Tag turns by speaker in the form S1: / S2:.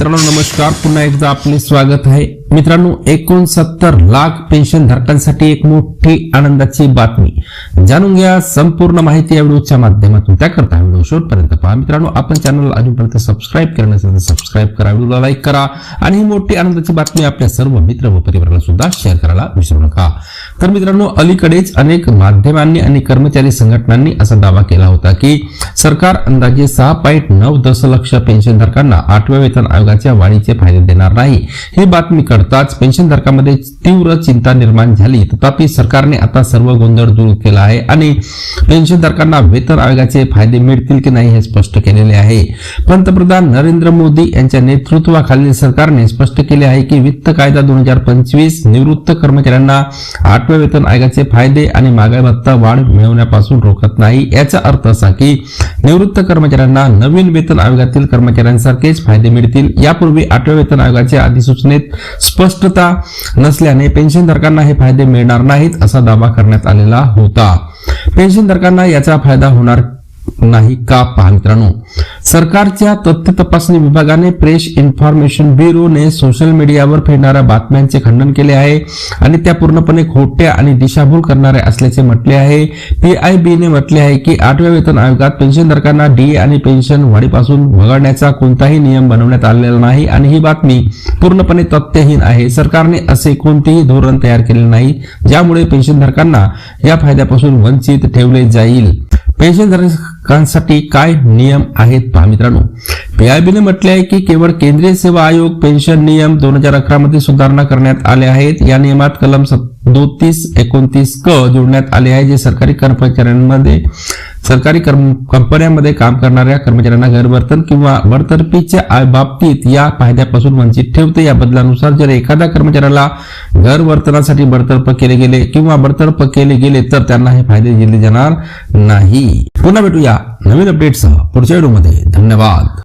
S1: मित्रांनो नमस्कार. पुन्हा एकदा आपले स्वागत आहे. मित्रांनो एकोणसत्तर लाख पेन्शन धारकांसाठी एक मोठी आनंदाची बातमी. जाणून घ्या संपूर्ण माहिती या व्हिडिओच्या माध्यमातून. त्याकरता व्हिडिओ शेवटपर्यंत पहा. मित्रांनो आपण चॅनल अजूनपर्यंत सबस्क्राईब केलं नसेल तर सबस्क्राईब करा व्हिडिओला लाईक करा आणि ही मोठी आनंदाची बातमी आपल्या सर्व मित्र व परिवाराला सुद्धा शेअर करायला विसरू नका. तर मित्रांनो अलीकडेच अनेक माध्यमांनी आणि कर्मचारी संघटनांनी असा दावा केला होता की सरकार अंदाजे सहा पॉईंट नऊ दशलक्ष पेन्शनधारकांना आठव्या वेतन आयोगाच्या वाढीचे फायदे देणार नाही. ही बातमी करताच पेन्शनधारकामध्ये तीव्र चिंता निर्माण झाली. तथापि सरकारने आता सर्व गोंधळ दूर केला आहे आणि पेन्शनधारकांना वेतन आयोगाचे फायदे मिळतील की नाही हे स्पष्ट केलेले आहे. पंतप्रधान नरेंद्र मोदी यांच्या नेतृत्वाखालील सरकारने स्पष्ट केले आहे की वित्त कायदा दोन हजार पंचवीस निवृत्त कर्मचाऱ्यांना आठव्या वेतन आयोगाचे फायदे आणि मागाई भत्ता वाढ मिळवण्यापासून रोखत नाही. याचा अर्थ असा की निवृत्त कर्मचाऱ्यांना नवीन वेतन आयोगातील कर्मचाऱ्यांसारखेच फायदे मिळतील. यापूर्वी आठव्या वेतन आयोगाच्या अधिसूचनेत स्पष्टता नसल्याने पेन्शनधारकांना हे फायदे मिळणार नाहीत असा दावा करण्यात आलेला होता. पेन्शनधारकांना याचा फायदा होणार नाही का पहा मित्रांनो? सरकारच्या तथ्य तपासणी विभागाने प्रेस इन्फॉर्मेशन ब्युरोने सोशल मीडियावर फिरणाऱ्या बातम्यांचे खंडन केले आहे आणि त्या पूर्णपणे खोट्या आणि दिशाभूल करणाऱ्या असल्याचे म्हटले आहे. पीआयबीने म्हटले आहे की आठव्या वेतन आयोगात पेन्शनधारकांना डीए आणि पेन्शन वाढीपासून वगळण्याचा कोणताही नियम बनवण्यात आलेला नाही आणि ही बातमी पूर्णपणे तथ्यहीन आहे. सरकारने असे कोणतेही धोरण तयार केले नाही ज्यामुळे पेन्शनधारकांना या फायद्यापासून वंचित ठेवले जाईल. ग्राहकांसाठी काय नियम आहेत पहा मित्रांनो. पीआयबीने म्हटले आहे की केवळ केंद्रीय सेवा आयोग पेन्शन नियम दोन हजार अकरा मध्ये सुधारणा करण्यात आले आहेत. या नियमात कलम दोतीस एकोणतीस क जोडण्यात आले आहे. जे सरकारी कर्मचाऱ्यांमध्ये सरकारी कर्म कंपन्यांमध्ये काम करणाऱ्या कर्मचाऱ्यांना गैरवर्तन किंवा बडतर्फीच्या बाबतीत या फायद्यापासून वंचित ठेवते. या बदलानुसार जर एखाद्या कर्मचाऱ्याला गैरवर्तनासाठी बडतर्फ केले गेले किंवा बडतर्फ केले गेले तर त्यांना हे फायदे दिले जाणार नाही. पुन्हा भेटूया नवीन अपडेटसह पुढच्या व्हिडिओमध्ये धन्यवाद.